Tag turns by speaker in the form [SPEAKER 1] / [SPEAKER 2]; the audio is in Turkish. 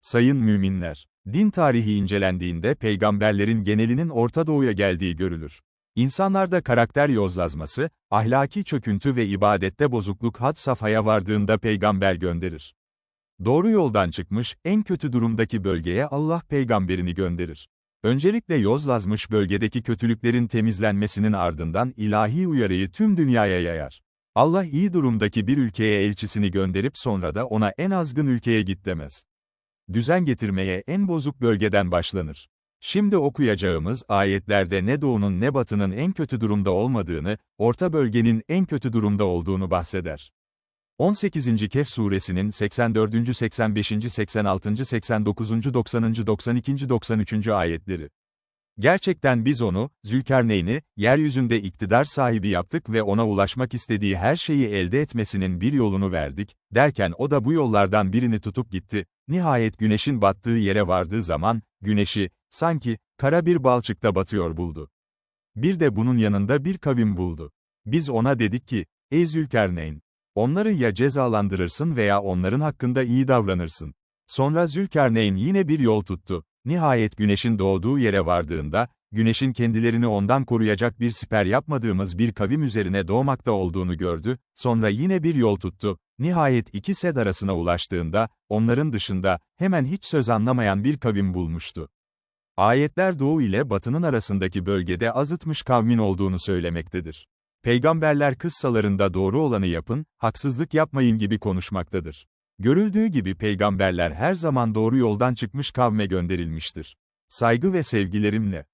[SPEAKER 1] Sayın müminler, din tarihi incelendiğinde peygamberlerin genelinin Orta Doğu'ya geldiği görülür. İnsanlarda karakter yozlazması, ahlaki çöküntü ve ibadette bozukluk had safhaya vardığında peygamber gönderir. Doğru yoldan çıkmış, en kötü durumdaki bölgeye Allah peygamberini gönderir. Öncelikle yozlazmış bölgedeki kötülüklerin temizlenmesinin ardından ilahi uyarıyı tüm dünyaya yayar. Allah iyi durumdaki bir ülkeye elçisini gönderip sonra da ona en azgın ülkeye git demez. Düzen getirmeye en bozuk bölgeden başlanır. Şimdi okuyacağımız ayetlerde ne doğunun ne batının en kötü durumda olmadığını, orta bölgenin en kötü durumda olduğunu bahseder. 18. Kehf suresinin 84. 85. 86. 89. 90. 92. 93. ayetleri. Gerçekten biz onu, Zülkarneyn'i, yeryüzünde iktidar sahibi yaptık ve ona ulaşmak istediği her şeyi elde etmesinin bir yolunu verdik, derken o da bu yollardan birini tutup gitti, nihayet güneşin battığı yere vardığı zaman, güneşi, sanki, kara bir balçıkta batıyor buldu. Bir de bunun yanında bir kavim buldu. Biz ona dedik ki, ey Zülkarneyn, onları ya cezalandırırsın veya onların hakkında iyi davranırsın. Sonra Zülkarneyn yine bir yol tuttu. Nihayet güneşin doğduğu yere vardığında, güneşin kendilerini ondan koruyacak bir siper yapmadığımız bir kavim üzerine doğmakta olduğunu gördü, sonra yine bir yol tuttu. Nihayet iki sed arasına ulaştığında, onların dışında, hemen hiç söz anlamayan bir kavim bulmuştu. Ayetler doğu ile batının arasındaki bölgede azıtmış kavmin olduğunu söylemektedir. Peygamberler kıssalarında doğru olanı yapın, haksızlık yapmayın gibi konuşmaktadır. Görüldüğü gibi peygamberler her zaman doğru yoldan çıkmış kavme gönderilmiştir. Saygı ve sevgilerimle.